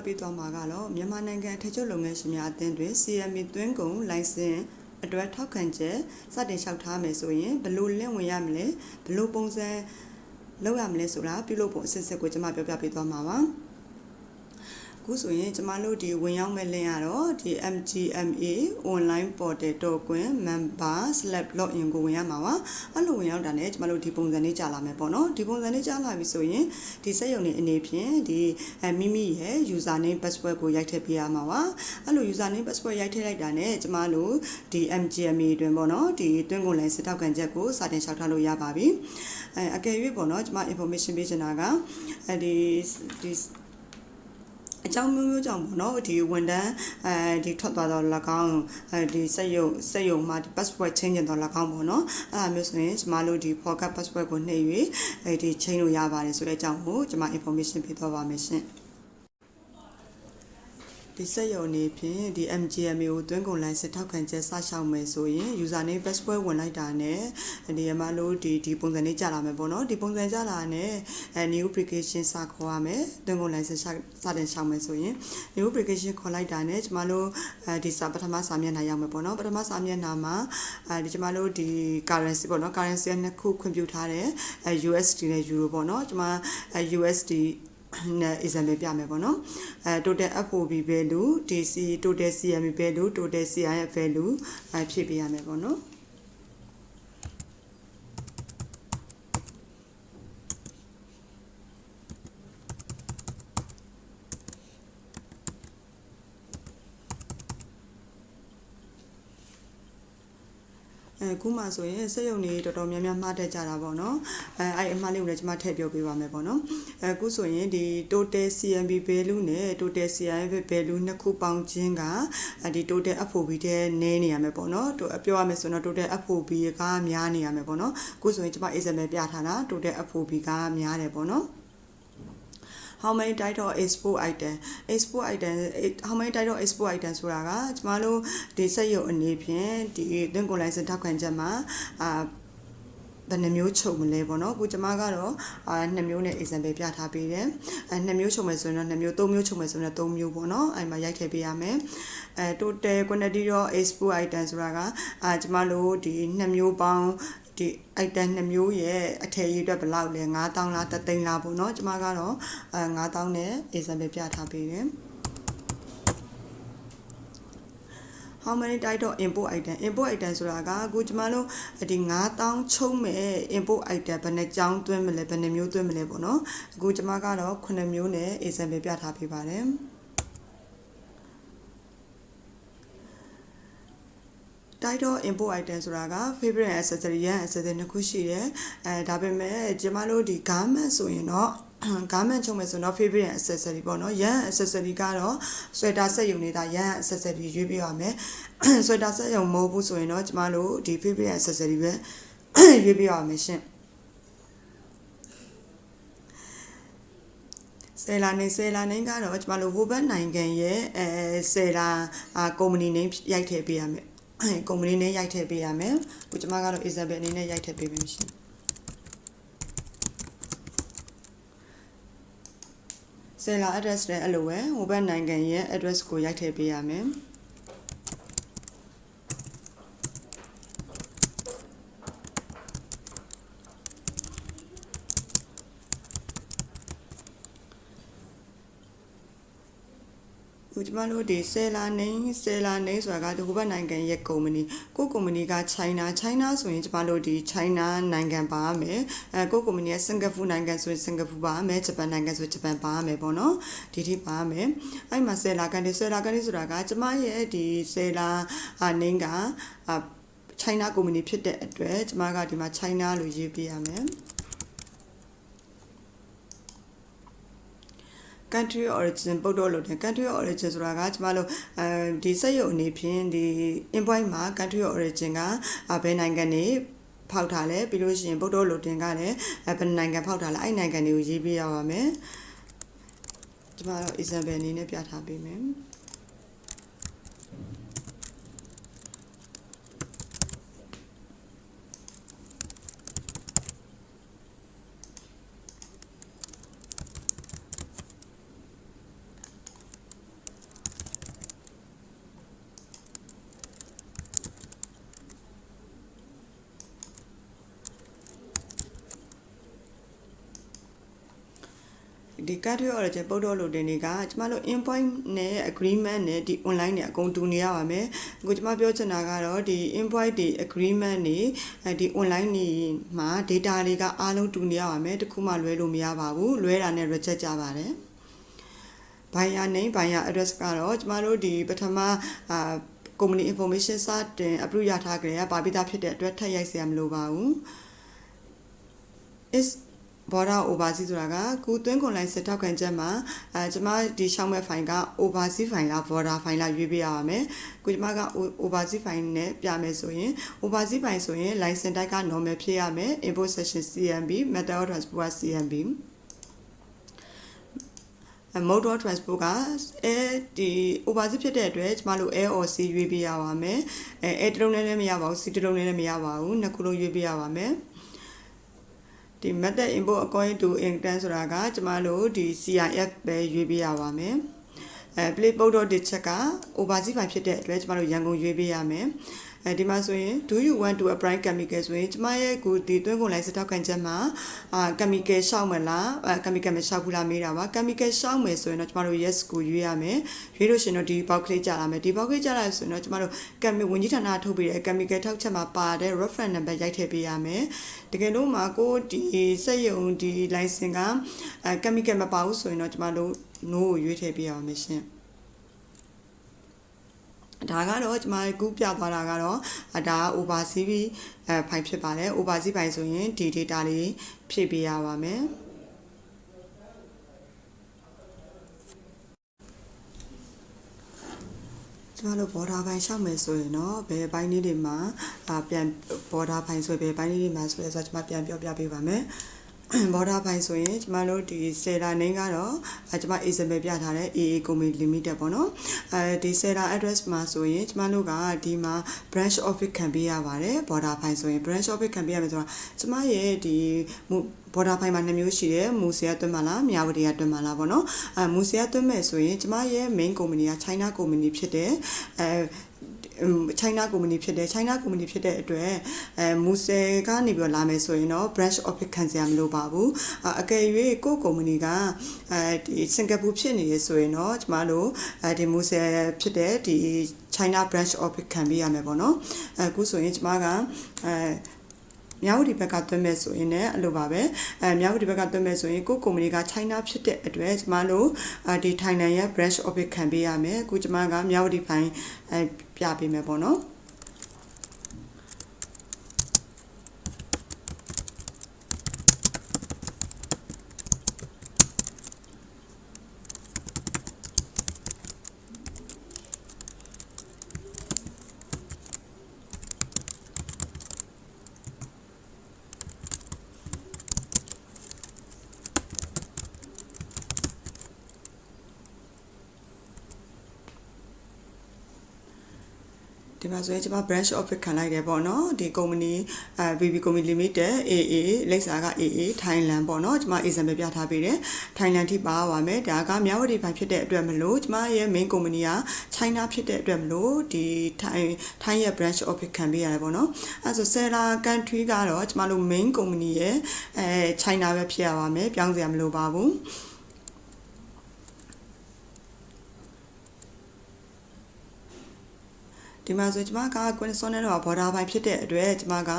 ပြောပြပေးသွားမှာကတော့မြန်မာနိုင်ငံထက်ချုပ်လုပ်ငန်းရှင်များအသင်းတွင် CME သွင်းကုန်လိုင်စင်အတွက်ထောက်ခံချက်စတင်လျှောက်ထားမယ်ဆိုရင်ဘယ်လိုလင့်ဝင်ရမလဲဘယ်လိုပုံစံလုပ်ရမလဲဆိုတာပြုလုပ်ပုံအစစ်အစစ်ကိုကျွန်မပြောပြပေးသွားမှာပါ အခုဆိုရင်ကျမတို့ဒီဝင်ရောက်မဲ့ link ကတော့ဒီ MGMA online portal တော့ကွင် member/login ကိုဝင်ရမှာပါအဲ့လိုဝင်ရောက်တာ ਨੇ ကျမတို့ဒီပုံစံလေးကြာလာမယ်ပေါ့နော်ဒီပုံစံလေးကြာလာပြီဆိုရင်ဒီစက်ရုံနေအနေဖြင့်ဒီအဲမိမိရဲ့ user name password ကိုရိုက်ထည့်ပေးရမှာပါအဲ့လို user name password ရိုက်ထည့်လိုက်တာ ਨੇ ကျမတို့ဒီ MGMA တွင်ပေါ့နော်ဒီတွင်းကုန်လိုင်းစစ်ထောက်ခံချက်ကိုစတင်လျှောက်ထားလို့ရပါပြီအဲအကယ်၍ပေါ့နော်ကျမ information ပေးချင်တာကအဲဒီဒီ အကြောင်းမျိုးမျိုးကြောင့်ပေါ့နော်ဒီဝန်တန်းအဲဒီထွက်သွားတော့၎င်းအဲဒီစက်ရုံစက်ရုံမှာဒီ password change တော့၎င်းပေါ့နော်အဲ့ဒါမျိုးဆိုရင်ကျမတို့ဒီ forget password ကိုနှိပ်၍အဲဒီ change လို့ရပါတယ်ဆိုတဲ့အကြောင်းကိုကျမ information ပေးတော့ပါမယ်ရှင် ဒီစက်ရုံနေဖြင့်ဒီ MGMA ကိုတွင်းကုန်လိုင်းစစ်ထောက်ခံချက်စရှောက်မယ်ဆိုရင် user name password ဝင်လိုက်တာနဲ့ဒီရမလို့ဒီဒီပုံစံလေးကြာလာမယ်ပေါ့နော်ဒီပုံစံကြာလာနဲ့အဲ new application စခေါ်ရမယ်တွင်းကုန်လိုင်းစစ်စတင်ရှောက်မယ်ဆိုရင် new application ခေါ်လိုက်တာနဲ့ကျမတို့အဲဒီစာပထမစာမျက်နှာရောက်မယ်ပေါ့နော်ပထမစာမျက်နှာမှာအဲဒီကျမတို့ဒီ currency ပေါ့နော် currency နှစ်ခုခွင့်ပြုထားတယ်အဲ USD နဲ့ Euro ပေါ့နော်ကျမအဲ USD နဲ့ example ပြမယ်ပေါ့နော်အဲ total FOB value DC total CM value total CI value အဲဖြည့်ပေးရမယ်ပေါ့နော် ခုမှဆိုရင်စက်ရုံတွေတော်တော်များများမှားတတ်ကြတာပေါ့နော်အဲအဲ့အမှားလေးကိုလည်းကျွန်မထည့်ပြောပေးပါမယ်ပေါ့နော်အဲခုဆိုရင်ဒီ total CMB value နဲ့ total CI value နှစ်ခုပေါင်းခြင်းကဒီ total FOB တဲ့နည်းနေရမယ်ပေါ့နော်ပြောရမယ်ဆိုတော့ total FOB ကများနေရမယ်ပေါ့နော်ခုဆိုရင်ကျွန်မ example ပြထားတာ total FOB ကများတယ်ပေါ့နော် how many type of export item export item how many type of export item ဆိုတာကကျမတို့ဒီစက်ရုပ်အနေဖြင့်ဒီသွင်းကုန်လိုင်စင်ထောက်ခံချက်မှာအာဘယ်နှမျိုးချုပ်မလဲပေါ့နော်အခုကျမကတော့အာနှစ်မျိုးနဲ့ example ပြထားပေးတယ်အဲနှစ်မျိုးချုပ်မယ်ဆိုရင်တော့နှစ်မျိုးသုံးမျိုးချုပ်မယ်ဆိုရင်တော့သုံးမျိုးပေါ့နော်အဲ့မှာရိုက်ထည့်ပေးရမယ်အဲ total quantity of export item ဆိုတာကအာကျမတို့ဒီနှစ်မျိုးပေါင်း ဒီ item 2မျိုးရဲ့အထည်ရည်အတွက်ဘယ်လောက်လဲ9000လား3သိန်းလားပေါ့နော်ကျမကတော့အဲ9000နဲ့ example ပြထားပေးတယ် how many type of import item import item ဆိုတာကအခုကျမတို့ဒီ9000ချုံးမဲ့ import item ဘယ်နှကြောင်းသွင်းမလဲဘယ်နှမျိုးသွင်းမလဲပေါ့နော်အခုကျမကတော့9မျိုးနဲ့ example ပြထားပေးပါတယ် title import item ဆိုတာက favorite accessory ရန် accessory နှစ်ခုရှိတယ်အဲဒါပေမဲ့ကျမတို့ဒီ garment ဆိုရင်တော့ garment ချုပ်မယ်ဆိုတော့ favorite accessory ပေါ့နော်ရန် accessory ကတော့ sweater ဆက်ယူနေတာရန် accessory ရွေးပြရမယ် sweater ဆက်ယူမဟုတ်ဘူးဆိုရင်တော့ကျမတို့ဒီ favorite accessory ပဲရွေးပြရမယ်ရှင်ဆယ်လာနေဆယ်လာနေကတော့ကျမတို့ဟိုဘက်နိုင်ငံရဲ့အဲဆယ်လာကုမ္ပဏီနေရိုက်ထည့်ပေးရမယ် အဲကုမ္ပဏီနဲ့ရိုက်ထည့်ပေးရမယ်။ကိုကျမကတော့ Isabel အနေနဲ့ရိုက်ထည့်ပေးမယ်ရှင်။ဆယ်လာ address နဲ့အဲ့လိုပဲဟိုဘက်နိုင်ငံရဲ့ address ကိုရိုက်ထည့်ပေးရမယ်။ ဟိုကျမတို့ဒီဆယ်လာနေဆယ်လာနေဆိုတာကဒီဟိုဘက်နိုင်ငံရဲ့ကုမ္ပဏီကိုကုမ္ပဏီက China China ဆိုရင်ကျမတို့ဒီ China နိုင်ငံပါမယ်အဲကိုကုမ္ပဏီရဲ့စင်ကာပူနိုင်ငံဆိုရင်စင်ကာပူပါမယ်ဂျပန်နိုင်ငံဆိုဂျပန်ပါမယ်ပေါ့နော်ဒီထိပါမယ်အဲ့မှာဆယ်လာကန်ဒီဆယ်လာကန်ဒီဆိုတာကကျမရဲ့ဒီဆယ်လာနေက China ကုမ္ပဏီဖြစ်တဲ့အတွက်ကျမကဒီမှာ China လို့ရေးပေးရမယ် country origin ပုတ်တော့လို့တယ် country origin ဆိုတာကကျမတို့အဲဒီစက်ရုပ်အနေဖြင့်ဒီ invoice မှာ country origin ကဘယ်နိုင်ငံနေဖောက်ထားလဲပြီးလို့ရှိရင်ပုတ်တော့လို့တင်ကလည်းဘယ်နိုင်ငံဖောက်ထားလဲအဲ့နိုင်ငံတွေကိုရေးပြရပါမယ်ကျမတို့ example အနေနဲ့ပြထားပေးမယ် ဒီ country origin ပုတ်တော့လို့တင်တွေကကျမတို့ invoice နဲ့ agreement နဲ့ဒီ online နဲ့အကုန်တူနေရပါမယ်အခုကျမပြောချင်တာကတော့ဒီ invoice တွေ agreement တွေအဲဒီ online တွေမှာ data တွေကအားလုံးတူနေရပါမယ်တခုမှလွဲလို့မရပါဘူးလွဲတာနဲ့ reject ကြပါတယ် buyer name buyer address ကတော့ကျမတို့ဒီပထမအာ company information စတင် approve ရထားကြရပါပြီးသားဖြစ်တဲ့အတွက်ထပ်ရိုက်စရာမလိုပါဘူး is border overseas ဆိုတာကကုသွင်းခွန်လိုင်းစစ်ထောက်ခံချက်မှာအဲကျမဒီရှောင်းမဲ့ file က overseas file လား border file လားရွေးပေးရပါမယ်။ကိုကျမက overseas file နဲ့ပြမယ်ဆိုရင် overseas file ဆိုရင် license type က normal ဖြစ်ရမယ်။ import section CMB method of transport က CMB mode of transport ကအဲဒီ overseas ဖြစ်တဲ့အတွက်ကျမတို့ air or sea ရွေးပေးရပါမယ်။အဲ air တစ်လုံးနဲ့လည်းမရပါဘူး sea တစ်လုံးနဲ့လည်းမရပါဘူး။နှစ်ခုလုံးရွေးပေးရပါမယ်။ ဒီ method import according to intent ဆိုတာကကျမတို့ဒီ CIF ပဲရွေးပေးရပါမယ်အဲ play port dot check က overseas file ဖြစ်တဲ့အတွက်ကျမတို့ရန်ကုန်ရွေးပေးရမယ် အဲဒီမှာဆိုရင် do you want to apply chemical ဆိုရင်ကျမရဲ့ကိုဒီတွင်းကုန်လိုက်စတောက်ခံချက်မှာအာ chemical ရှောက်မလားအဲ chemical မရှောက်ဘူးလားမေးတာပါ chemical ရှောက်မယ်ဆိုရင်တော့ကျမတို့ yes ကိုရွေးရမယ်ရွေးလို့ရှိရင်တော့ဒီ box ကလေးကြာလာမယ်ဒီ box ကလေးကြာလာဆိုရင်တော့ကျမတို့ chemical ဝင်ကြီးဌာနထုတ်ပေးတဲ့ chemical ထောက်ချက်မှာပါတဲ့ reference number ရိုက်ထည့်ပေးရမယ်တကယ်လို့မှာကိုဒီစက်ရုံဒီ license ကအဲ chemical မပါဘူးဆိုရင်တော့ကျမတို့ no ကိုရွေးထည့်ပေးရအောင်မရှင် ဒါကတော့ကျမကူးပြသွားတာကတော့ဒါက overseas အဲ file ဖြစ်ပါတယ် overseas file ဆိုရင်ဒီ data လေးဖြည့်ပေးရပါမယ်ကျမတို့ border ဘိုင်ရှောက်မယ်ဆိုရင်တော့ဘယ်ဘိုင်းလေးတွေမှာအာပြန် border ဘိုင်ဆိုဘယ်ဘိုင်းလေးတွေမှာဆိုလဲဆိုတော့ကျမပြန်ပြောပြပေးပါမယ်။ border ဘိုင်ဆိုရင်ကျမတို့ဒီ seller name ကတော့အဲကျမ example ပြထားတဲ့ AA Company Limited ပေါ့နော်။အဲဒီ seller address မှာဆိုရင်ကျမတို့ကဒီမှာ branch office ခံပေးရပါတယ် border ဘိုင်ဆိုရင် branch office ခံပေးရမယ်ဆိုတော့ကျမရဲ့ဒီ border ဘိုင်မှာနှစ်မျိုးရှိတယ်မူဆီယာတွင်းမှာလားမြဝတီကတွင်းမှာလားပေါ့နော်။အဲမူဆီယာတွင်းမဲ့ဆိုရင်ကျမရဲ့ main company က China company ဖြစ်တယ်။အဲ China company ဖြစ်တယ် China company ဖြစ်တဲ့အတွက်အဲမူဆယ်ကနေပြီးတော့လာမယ်ဆိုရင်တော့ branch office ခံစရာမလိုပါဘူးအကယ်၍ကို company ကအဲဒီစင်ကာပူဖြစ်နေရဆိုရင်တော့ကျမတို့အဲဒီမူဆယ်ဖြစ်တဲ့ဒီ China branch office ခံပေးရမယ်ပေါ့နော်အခုဆိုရင်ကျမကအဲ မြောက်ဒီဘက်ကသွင်းမဲ့ဆိုရင်လည်းအဲ့လိုပါပဲအဲမြောက်ဒီဘက်ကသွင်းမဲ့ဆိုရင်ကိုကုမ္ပဏီက China ဖြစ်တဲ့အတွက်ကျမတို့ဒီ Thailand ရဲ့ branch office ခံပေးရမယ်အခုကျမကမြောက်ဒီဖိုင်အဲပြပေးမယ်ပေါ့နော် ဒီမှာဆိုရင်ကျွန်မ branch office ခံလိုက်တယ်ပေါ့နော်ဒီ company အဲ BB company limited AA လိပ်စာက AA Thailand ပေါ့နော်ကျွန်မ example ပြထားပေးတယ် Thailand ထိပါပါမယ်ဒါကမြဝတီဘိုင်ဖြစ်တဲ့အတွက်မလို့ကျွန်မရဲ့ main company က China ဖြစ်တဲ့အတွက်မလို့ဒီ Thai Thai ရဲ့ branch office ခံပေးရတယ်ပေါ့နော်အဲဆို seller country ကတော့ကျွန်မတို့ main company ရဲ့အဲ China ပဲဖြစ်ရပါမယ်ပြောင်းစရာမလိုပါဘူး ဒီမှာဆိုကျမကကွန်ဆိုနယ်တော့ border ဘိုင်ဖြစ်တဲ့အတွက်ကျမက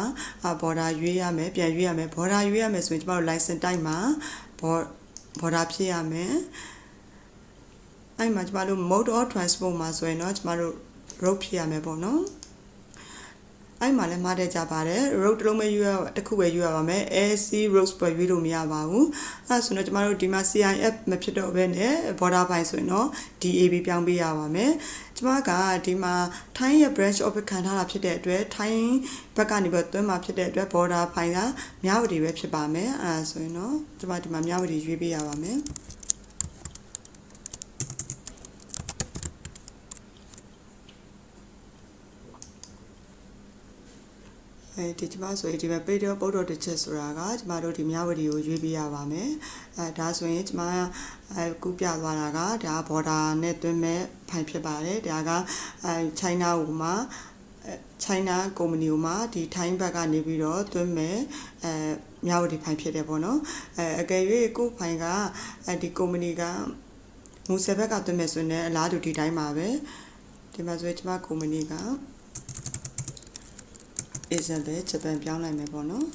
border ရွေးရမယ်ပြန်ရွေးရမယ် border ရွေးရမယ်ဆိုရင်ကျမတို့ license type မှာ border ဖြစ်ရမယ်အဲ့မှာကျမတို့ mode of transport မှာဆိုရင်တော့ကျမတို့ road ဖြစ်ရမယ်ပေါ့နော် အဲ့မှာလည်းမှားတဲ့ကြပါတယ် road တစ်လုံးပဲရွေးရတစ်ခုပဲရွေးရပါမယ် AC roads ပဲရွေးလို့မရပါဘူးအဲ့ဆိုတော့ကျမတို့ဒီမှာ CIF မဖြစ်တော့ဘဲနဲ့ border ပိုင်းဆိုရင်တော့ DAB ပြောင်းပေးရပါမယ်ကျမကဒီမှာထိုင်းရဲ့ branch office ခံထားတာဖြစ်တဲ့အတွက်ထိုင်းဘက်ကနေပြီးသွင်းมาဖြစ်တဲ့အတွက် border ပိုင်းကမြဝတီပဲဖြစ်ပါမယ်အဲဒါဆိုရင်တော့ကျမဒီမှာမြဝတီရွေးပေးရပါမယ် အဲဒီကျမဆိုရင်ဒီမှာပေတော်ပုတ်တော်တစ်ချက်ဆိုတာကကျမတို့ဒီမြဝတီကိုရွေးပေးရပါမယ်အဲဒါဆိုရင်ကျမအဲကူးပြသွားတာကဒါ border နဲ့တွင်းမဲ့ဖိုင်ဖြစ်ပါတယ်ဒါကအဲ China ဟိုမှာ China ကုမ္ပဏီဟိုမှာဒီ Thai ဘက်ကနေပြီးတော့တွင်းမဲ့အဲမြောက်ဝတီဖိုင်ဖြစ်တယ်ပေါ့နော်အဲအကယ်၍ကိုဖိုင်ကအဲဒီကုမ္ပဏီကမူဆယ်ဘက်ကသွင်းမယ်ဆိုရင်လည်းအလားတူဒီတိုင်းပါပဲဒီမှာဆိုရင်ကျမကုမ္ပဏီက Isabel ဂျပန်ပြောင်းလိုက်မယ်ပေါ့နော်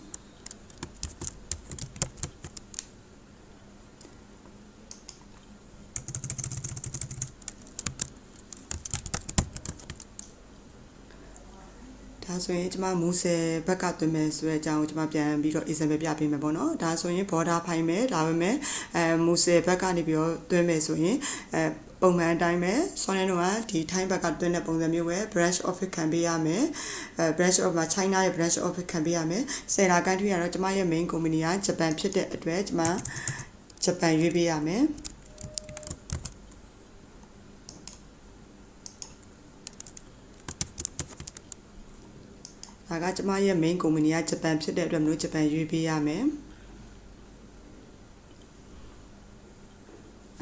ဒါဆိုရင်ကျမမူဆယ်ဘက်ကသွင်းမယ်ဆိုတဲ့အကြောင်းကိုကျမပြန်ပြီးတော့ example ပြပေးမယ်ပေါ့နော်ဒါဆိုရင် border ဖိုင်မယ်ဒါပေမဲ့အဲမူဆယ်ဘက်ကနေပြီးတော့သွင်းမယ်ဆိုရင်အဲ ပုံမှန်အတိုင်းပဲဆောင်းနေတော့ကဒီထိုင်းဘက်ကသွင်းတဲ့ပုံစံမျိုးပဲ branch office ခံပေးရမယ်အဲ branch of မှာ China ရဲ့ branch office ခံပေးရမယ်ဆယ်ရာ country ကတော့ကျမရဲ့ main company ကဂျပန်ဖြစ်တဲ့အတွက်ကျမဂျပန်ရွေးပေးရမယ်ဒါကကျမရဲ့ main company ကဂျပန်ဖြစ်တဲ့အတွက်မလို့ဂျပန်ရွေးပေးရမယ်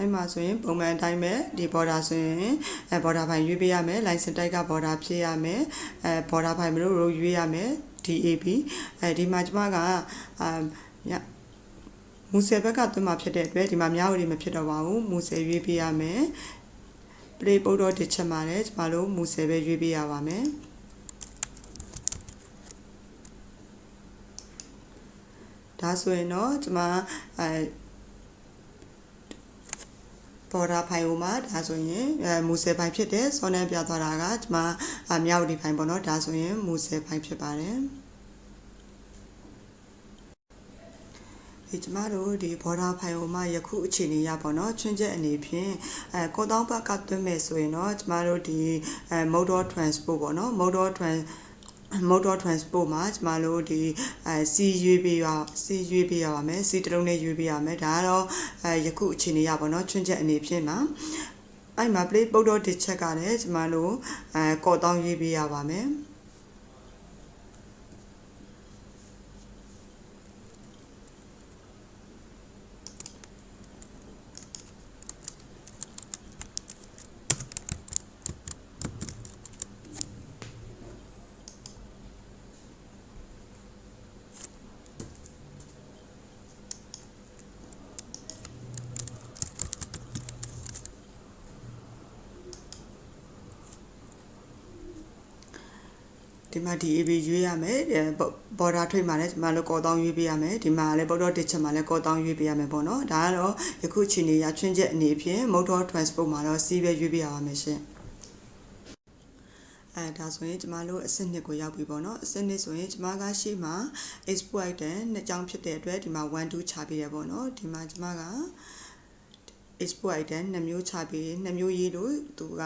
အဲ့မှာဆိုရင်ပုံမှန်အတိုင်းပဲဒီ border ဆိုရင်အဲ border ဘိုင်ရွေးပေးရမယ် license type က border ဖြစ်ရမယ်အဲ border ဘိုင်မလို့ row ရွေးရမယ် DAB အဲဒီမှာကျမကအာညမူဆယ်ဘက်ကသွင်းมาဖြစ်တဲ့အတွက်ဒီမှာမြောက်ဝတီမဖြစ်တော့ပါဘူးမူဆယ်ရွေးပေးရမယ် play ပုတ်တော့တစ်ချက်မှာလည်းကျမတို့မူဆယ်ပဲရွေးပေးရပါမယ်ဒါဆိုရင်တော့ကျမအဲ ပေါ်တာဖိုင်ဟိုမှာဒါဆိုရင်အဲမူဆယ်ဖိုင်ဖြစ်တယ်စောနန်းပြသွားတာကကျမအမြောက်ဒီဖိုင်ပေါ့နော်ဒါဆိုရင်မူဆယ်ဖိုင်ဖြစ်ပါတယ်ဒီကျမတို့ဒီ border file မှာယခုအခြေအနေရပေါ့နော်ချွင်းချက်အနေဖြင့်အဲကောတောင်းဘက်ကသွင်းမယ်ဆိုရင်တော့ကျမတို့ဒီအဲ motor transport ပေါ့နော် motor trans motor transport မှာကျမတို့ဒီအဲစီရွေးပေးရစီရွေးပေးရပါမယ်စီတလုံးနဲ့ရွေးပေးရမယ်ဒါကတော့အဲယခုအခြေအနေရပါတော့ချွန်းချက်အနေဖြင့်မှာအဲ့မှာ play ပုတ်တော့တစ်ချက်ကလည်းကျမတို့အဲကော်တောင်းရွေးပေးရပါမယ် ဒီမှာ DAB ရွေးရမယ် border trade မှာလည်းဒီမှာလည်းကော်တောင်းရွေးပေးရမယ်ဒီမှာလည်း border ditch မှာလည်းကော်တောင်းရွေးပေးရမယ်ပေါ့နော်ဒါကတော့ယခုချိန်နေရချွင်းချက်အနေဖြင့် motor transport မှာတော့ C ပဲရွေးပေးရပါမယ်ရှင်အဲဒါဆိုရင်ကျမတို့အစစ်နှစ်ကိုရောက်ပြီပေါ့နော်အစစ်နှစ်ဆိုရင်ကျမကရှေ့မှာ export item နှစ်ကြောင်းဖြစ်တဲ့အတွက်ဒီမှာ1 2ချပေးရပေါ့နော်ဒီမှာကျမက export item နှစ်မျိုးချပေးနှစ်မျိုးရေးလို့သူက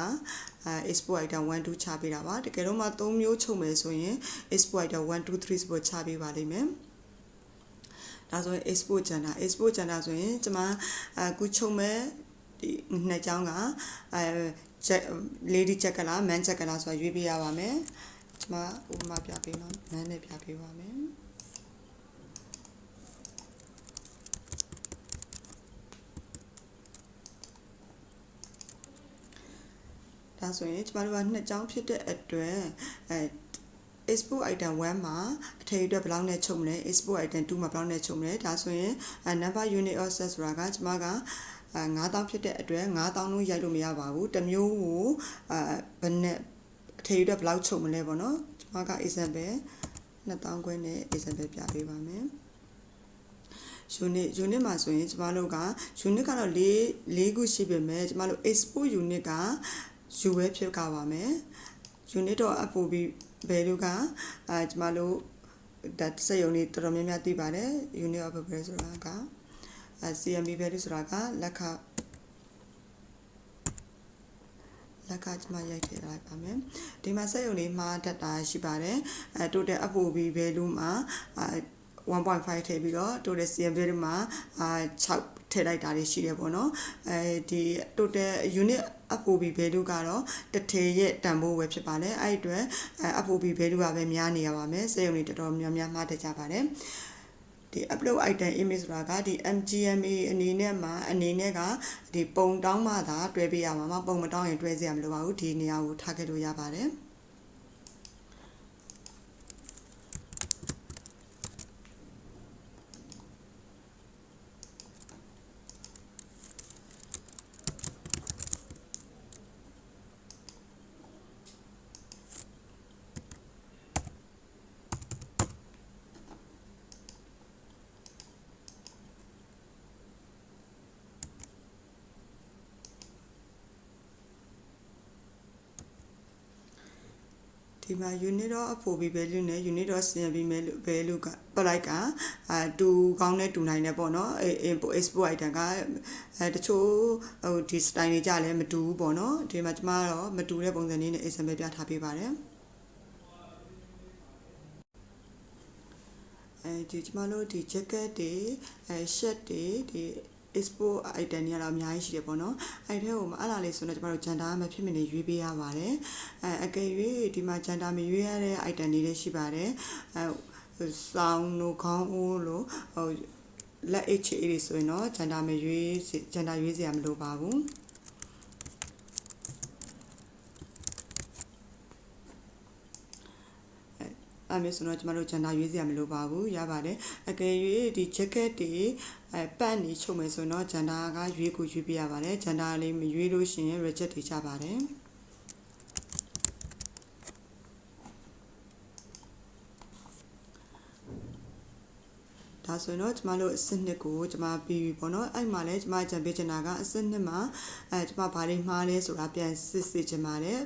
အဲ export item 1 2ချပေးတာပါတကယ်တော့မှ3မျိုးချုပ်မယ်ဆိုရင် export item 1 2 3 support ချပေးပါလိမ့်မယ်ဒါဆိုရင် export gender export gender ဆိုရင်ကျွန်မအခုချုပ်မဲ့ဒီနှစ်ကြောင်းကအဲ lady check ကလား man check ကလားဆိုတာရွေးပေးရပါမယ်ကျွန်မဥပမာပြပေးမှာ man နဲ့ပြပေးပါမယ် ဒါဆိုရင်ကျမတို့ကနှစ်ကြောင်းဖြစ်တဲ့အတွက်အဲ export item 1မှာအထည်အတွက်ဘယ်လောက်နဲ့ချုပ်မလဲ export item 2မှာဘယ်လောက်နဲ့ချုပ်မလဲဒါဆိုရင် number unit of set ဆိုတာကကျမကအဲ9000ဖြစ်တဲ့အတွက်9000လုံးရိုက်လို့မရပါဘူးတစ်မျိုးကိုအဲဘယ်နဲ့အထည်အတွက်ဘယ်လောက်ချုပ်မလဲပေါ့နော်ကျမက example 2000ခွဲနဲ့ example ပြပေးပါမယ် unit unit မှာဆိုရင်ကျမတို့က unit ကတော့၄၄ခုရှိပေမဲ့ကျမတို့ export unit က U ပဲဖြစ်ကြပါမယ် unit တော့ FOB value ကအဲကျမတို့ဒါစက်ရုံတွေတော်တော်များများသိပါတယ် unit of value ဆိုတာကအဲ CMB value ဆိုတာကလက်ခလက်ကကျမရိုက်ထည့်လိုက်ပါမယ်ဒီမှာစက်ရုံလေးမှာဒတ်တာရှိပါတယ်အဲ total FOB value မှာအဲ1.5ထည့်ပြီးတော့ total CM value မှာအာ6 ထည့်လိုက်တာတွေရှိတယ်ပေါ့နော်အဲဒီ total unit FOB value ကတော့တစ်ထည်ရဲ့တန်ဖိုးပဲဖြစ်ပါတယ်အဲ့ဒီအတွက် FOB value ကပဲများနေရပါမယ်စေရုံတွေတော်တော်များများမှားတတ်ကြပါတယ်ဒီ upload item image ဆိုတာကဒီ MGMA အနေနဲ့မှာအနေနဲ့ကဒီပုံတောင်းမှသာတွဲပေးရမှာမပုံမတောင်းရင်တွဲစရာမလိုပါဘူးဒီနေရာကိုထားခဲ့လို့ရပါတယ် ဒီမှာ unit တော့အဖို့ပြီး value နဲ့ unit တော့ဆင်ပြီးမယ်လို့ value ကပလိုက်ကအဲတူကောင်းနဲ့တူနိုင်တယ်ပေါ့နော်အဲ import export item ကအဲတချို့ဟိုဒီ style တွေကြလည်းမတူဘူးပေါ့နော်ဒီမှာကျမကတော့မတူတဲ့ပုံစံလေးနဲ့ example ပြထားပေးပါတယ်အဲဒီကျမတို့ဒီ jacket တွေအဲ shirt တွေဒီ export item တွေကတော့အများကြီးရှိတယ်ပေါ့နော်အဲ့ထဲကိုအဲ့လာလေးဆိုတော့ကျမတို့ဂျန်တာမဖြစ်မနေရွေးပေးရပါတယ်အဲအကယ်၍ဒီမှာဂျန်တာမရွေးရတဲ့ item တွေလည်းရှိပါတယ်အဲဆောင်းတို့ခေါင်းအိုးလို့ဟိုလက် HA တွေဆိုရင်တော့ဂျန်တာမရွေးဂျန်တာရွေးစရာမလိုပါဘူး အဲ့မျိုးဆိုတော့ကျမတို့ဂျန်တာရွေးစရာမလိုပါဘူးရပါတယ်အကယ်၍ဒီ jacket တွေအဲပန့်နေချုပ်မယ်ဆိုရင်တော့ဂျန်တာကရွေးကိုရွေးပြရပါတယ်ဂျန်တာလေးမရွေးလို့ရှိရင် reject တွေချပါတယ် ဆိုရင်တော့ကျမတို့အစစ်နှစ်ကိုကျမပြီးပြီပေါ့နော်အဲ့မှာလဲကျမကြံပေးချင်တာကအစစ်နှစ်မှာအဲကျမဘာတွေမှားလဲဆိုတာပြန်စစ်စစ်ချင်ပါတယ်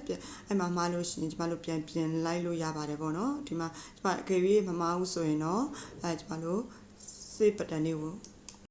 အဲ့မှာမှားလို့ရှိရင်ကျမတို့ပြန်ပြင်လိုက်လို့ရပါတယ်ပေါ့နော်ဒီမှာကျမအကယ်၍မမှားဘူးဆိုရင်တော့အဲကျမတို့ save button လေးကို